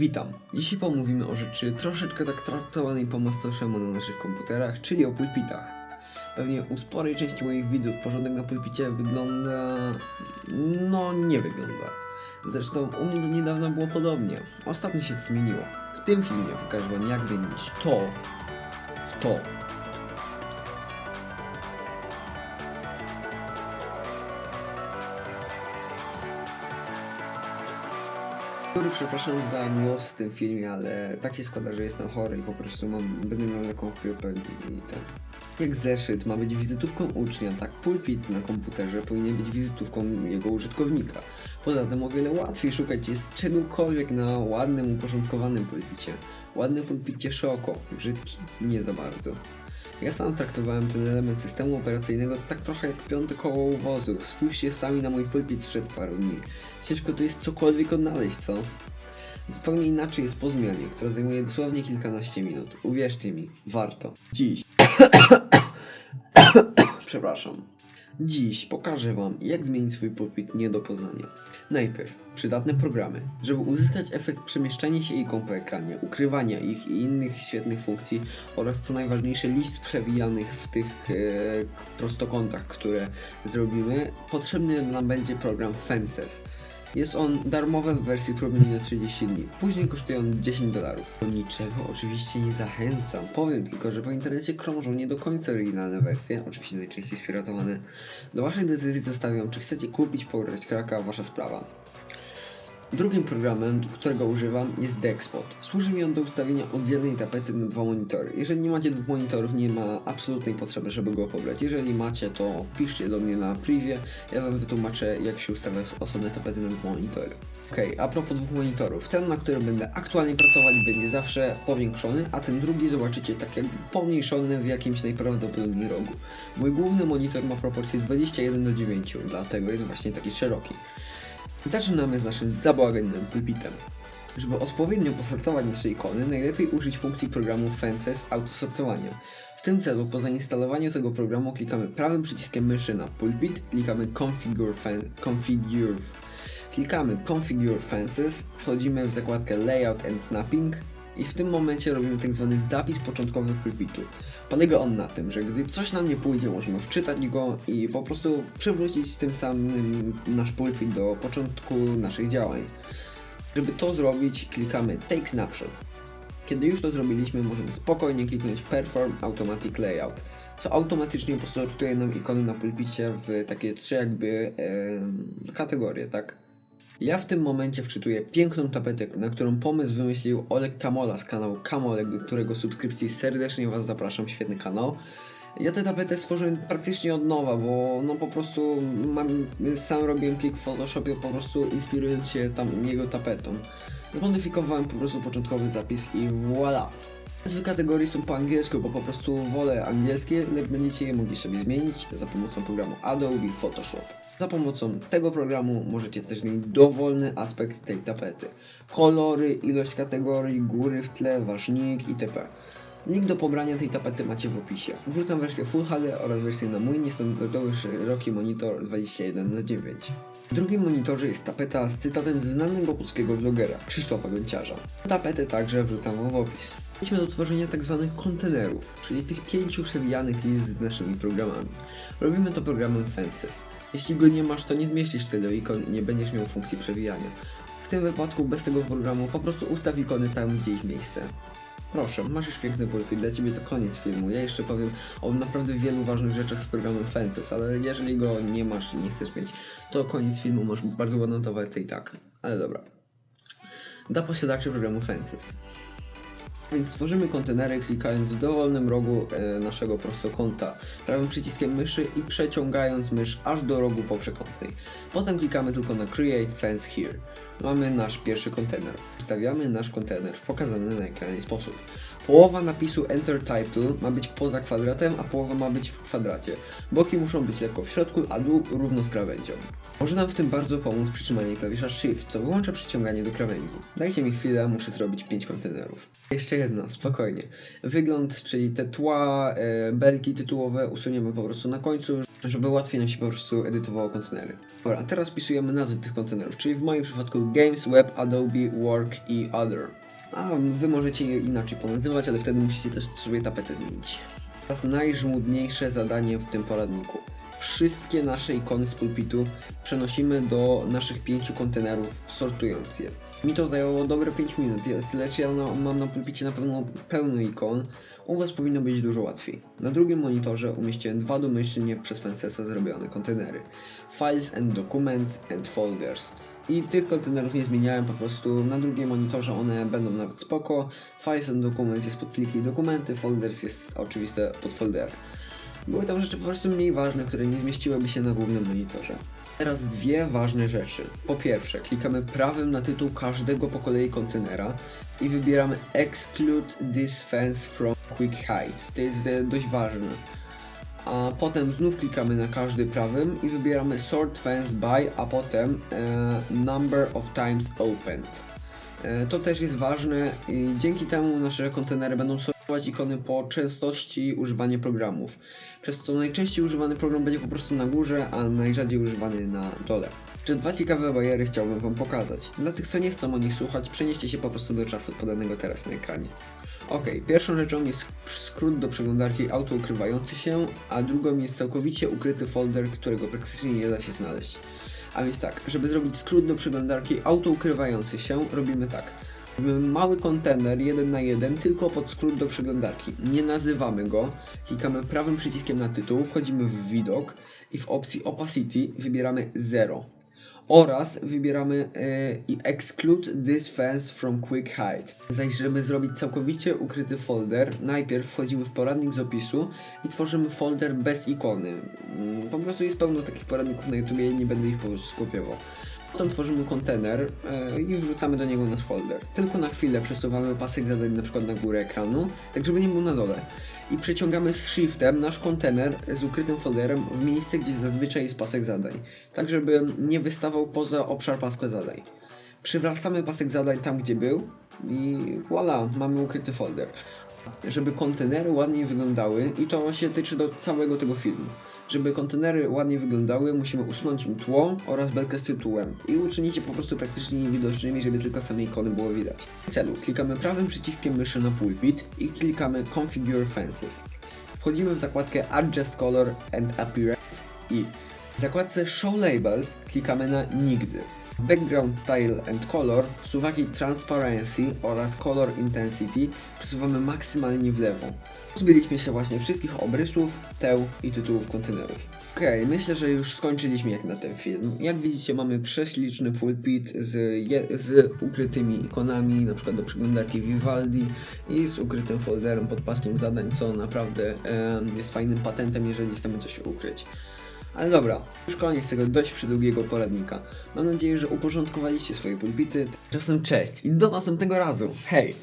Witam. Dzisiaj pomówimy o rzeczy troszeczkę tak traktowanej po mastoszemu na naszych komputerach, czyli o pulpitach. Pewnie u sporej części moich widzów porządek na pulpicie wygląda... no nie wygląda. Zresztą u mnie do niedawna było podobnie. Ostatnio się to zmieniło. W tym filmie pokażę wam jak zmienić to w to. Który przepraszam za głos w tym filmie, ale tak się składa, że jestem chory i po prostu mam, będę miał lekką chrypę i, i tak. Jak zeszyt ma być wizytówką ucznia, tak pulpit na komputerze powinien być wizytówką jego użytkownika. Poza tym o wiele łatwiej szukać jest czegokolwiek na ładnym, uporządkowanym pulpicie. Ładny pulpicie szoko, brzydki nie za bardzo. Ja sam traktowałem ten element systemu operacyjnego tak trochę jak piąte koło wozu. Spójrzcie sami na mój pulpit sprzed paru dni. Ciężko tu jest cokolwiek odnaleźć, co? Zupełnie inaczej jest po zmianie, która zajmuje dosłownie kilkanaście minut. Uwierzcie mi, warto. Dziś. Przepraszam. Dziś pokażę Wam, jak zmienić swój pulpit nie do poznania. Najpierw przydatne programy. Żeby uzyskać efekt przemieszczania się ikon po ekranie, ukrywania ich i innych świetnych funkcji oraz co najważniejsze list przewijanych w tych e, prostokątach, które zrobimy, potrzebny nam będzie program Fences. Jest on darmowy w wersji próbnej na 30 dni. Później kosztuje on 10 dolarów. Do niczego oczywiście nie zachęcam. Powiem tylko, że po internecie krążą nie do końca oryginalne wersje, oczywiście najczęściej spiratowane. Do waszej decyzji zostawiam, czy chcecie kupić, pograć kraka, wasza sprawa. Drugim programem, którego używam jest Dexpot. Służy mi on do ustawienia oddzielnej tapety na dwa monitory. Jeżeli nie macie dwóch monitorów, nie ma absolutnej potrzeby, żeby go pobrać. Jeżeli macie, to piszcie do mnie na privie, ja wam wytłumaczę, jak się ustawia osobne tapety na dwa monitory. Okej, a propos dwóch monitorów. Ten, na którym będę aktualnie pracować, będzie zawsze powiększony, a ten drugi zobaczycie tak jakby pomniejszony w jakimś najprawdopodobniej rogu. Mój główny monitor ma proporcje 21 do 9, dlatego jest właśnie taki szeroki. Zaczynamy z naszym zabawiennym pulpitem. Żeby odpowiednio posortować nasze ikony, najlepiej użyć funkcji programu Fences autosortowania. W tym celu po zainstalowaniu tego programu klikamy prawym przyciskiem myszy na pulpit, klikamy Configure, fen- configure Klikamy Configure Fences, wchodzimy w zakładkę Layout and Snapping i w tym momencie robimy tak zwany zapis początkowy pulpitu. Polega on na tym, że gdy coś nam nie pójdzie, możemy wczytać go i po prostu przywrócić tym samym nasz pulpit do początku naszych działań. Żeby to zrobić, klikamy Take Snapshot. Kiedy już to zrobiliśmy, możemy spokojnie kliknąć Perform Automatic Layout, co automatycznie posortuje nam ikony na pulpicie w takie trzy jakby em, kategorie, tak? Ja w tym momencie wczytuję piękną tapetę, na którą pomysł wymyślił Oleg Kamola z kanału Kamolek, do którego subskrypcji serdecznie Was zapraszam, świetny kanał. Ja tę tapetę stworzyłem praktycznie od nowa, bo no po prostu mam, sam robiłem plik w Photoshopie po prostu inspirując się tam jego tapetą. Zmodyfikowałem po prostu początkowy zapis i voila! Nazwy kategorii są po angielsku, bo po prostu wolę angielskie, ale będziecie je mogli sobie zmienić za pomocą programu Adobe Photoshop. Za pomocą tego programu możecie też zmienić dowolny aspekt tej tapety. Kolory, ilość kategorii, góry w tle, wasz nick itp. Link do pobrania tej tapety macie w opisie. Wrzucam wersję Full HD oraz wersję na mój niestandardowy szeroki monitor 21 na 9 W drugim monitorze jest tapeta z cytatem znanego polskiego vlogera Krzysztofa Gonciarza. Tapetę także wrzucam w opis. Przejdźmy do tworzenia tak zwanych kontenerów, czyli tych pięciu przewijanych list z naszymi programami. Robimy to programem Fences. Jeśli go nie masz, to nie zmieścisz tego ikon i nie będziesz miał funkcji przewijania. W tym wypadku bez tego programu po prostu ustaw ikony tam, gdzie ich miejsce. Proszę, masz już piękny pulpit, dla Ciebie to koniec filmu. Ja jeszcze powiem o naprawdę wielu ważnych rzeczach z programem Fences, ale jeżeli go nie masz i nie chcesz mieć, to koniec filmu masz bardzo ładną toaletę i tak. Ale dobra. Dla posiadaczy programu Fences. Więc stworzymy kontenery klikając w dowolnym rogu e, naszego prostokąta prawym przyciskiem myszy i przeciągając mysz aż do rogu poprzekątnej. Potem klikamy tylko na Create Fence Here. Mamy nasz pierwszy kontener. Ustawiamy nasz kontener w pokazany na ekranie sposób. Połowa napisu Enter Title ma być poza kwadratem, a połowa ma być w kwadracie. Boki muszą być lekko w środku, a dół równo z krawędzią. Może nam w tym bardzo pomóc przytrzymanie klawisza Shift, co wyłącza przyciąganie do krawędzi. Dajcie mi chwilę, muszę zrobić 5 kontenerów. Jeszcze jedno, spokojnie. Wygląd, czyli te tła, e, belki tytułowe usuniemy po prostu na końcu, żeby łatwiej nam się po prostu edytowało kontenery. Dobra, a teraz wpisujemy nazwy tych kontenerów, czyli w moim przypadku Games, Web, Adobe, Work i Other. A wy możecie je inaczej ponazywać, ale wtedy musicie też sobie tapetę zmienić. Teraz najżmudniejsze zadanie w tym poradniku. Wszystkie nasze ikony z pulpitu przenosimy do naszych pięciu kontenerów, sortując je. Mi to zajęło dobre 5 minut, lecz ja na, mam na pulpicie na pewno pełno ikon. U Was powinno być dużo łatwiej. Na drugim monitorze umieściłem dwa domyślnie przez Fencesa zrobione kontenery. Files and Documents and Folders. I tych kontenerów nie zmieniałem, po prostu na drugim monitorze one będą nawet spoko. Files and Documents jest pod pliki i dokumenty, Folders jest oczywiste pod foldery. Były tam rzeczy po prostu mniej ważne, które nie zmieściłyby się na głównym monitorze. Teraz dwie ważne rzeczy. Po pierwsze, klikamy prawym na tytuł każdego po kolei kontenera i wybieramy Exclude this fence from Quick Hide. To jest e, dość ważne. A potem znów klikamy na każdy prawym i wybieramy Sort Fence by, a potem e, Number of Times Opened. E, To też jest ważne i dzięki temu nasze kontenery będą ikony po częstości używania programów. Przez co najczęściej używany program będzie po prostu na górze, a najrzadziej używany na dole. Jeszcze dwa ciekawe bariery chciałbym Wam pokazać. Dla tych, co nie chcą o nich słuchać, przenieście się po prostu do czasu podanego teraz na ekranie. Ok, pierwszą rzeczą jest skrót do przeglądarki autoukrywający się, a drugą jest całkowicie ukryty folder, którego praktycznie nie da się znaleźć. A więc tak, żeby zrobić skrót do przeglądarki autoukrywający się, robimy tak. Mały kontener jeden na jeden tylko pod skrót do przeglądarki. Nie nazywamy go, klikamy prawym przyciskiem na tytuł, wchodzimy w widok i w opcji opacity wybieramy 0 oraz wybieramy e, exclude this fence from quick hide. Zaś żeby zrobić całkowicie ukryty folder, najpierw wchodzimy w poradnik z opisu i tworzymy folder bez ikony. Mm, Po prostu jest pełno takich poradników na YouTube, nie będę ich po prostu kopiował. Potem tworzymy kontener e, i wrzucamy do niego nasz folder. Tylko na chwilę przesuwamy pasek zadań na przykład na górę ekranu, tak żeby nie był na dole. I przeciągamy z shiftem nasz kontener z ukrytym folderem w miejsce, gdzie zazwyczaj jest pasek zadań. Tak żeby nie wystawał poza obszar paska zadań. Przywracamy pasek zadań tam, gdzie był i voilà, mamy ukryty folder. Żeby kontenery ładniej wyglądały i to się tyczy do całego tego filmu. Żeby kontenery ładnie wyglądały, musimy usunąć im tło oraz belkę z tytułem i uczynić je po prostu praktycznie niewidocznymi, żeby tylko same ikony było widać. W celu klikamy prawym przyciskiem myszy na pulpit i klikamy Configure Fences. Wchodzimy w zakładkę Adjust Color and Appearance i w zakładce Show Labels klikamy na Nigdy. Background Style and Color z uwagi Transparency oraz Color Intensity przesuwamy maksymalnie w lewo. Pozbyliśmy się właśnie wszystkich obrysów, teł i tytułów kontenerów. Okej, myślę, że już skończyliśmy jak na ten film. Jak widzicie mamy prześliczny pulpit z, z ukrytymi ikonami, na przykład do przeglądarki Vivaldi i z ukrytym folderem pod paskiem zadań, co naprawdę em, jest fajnym patentem, jeżeli chcemy coś ukryć. Ale dobra, już koniec tego dość przydługiego poradnika. Mam nadzieję, że uporządkowaliście swoje pulpity. Czasem cześć i do następnego razu. Hej!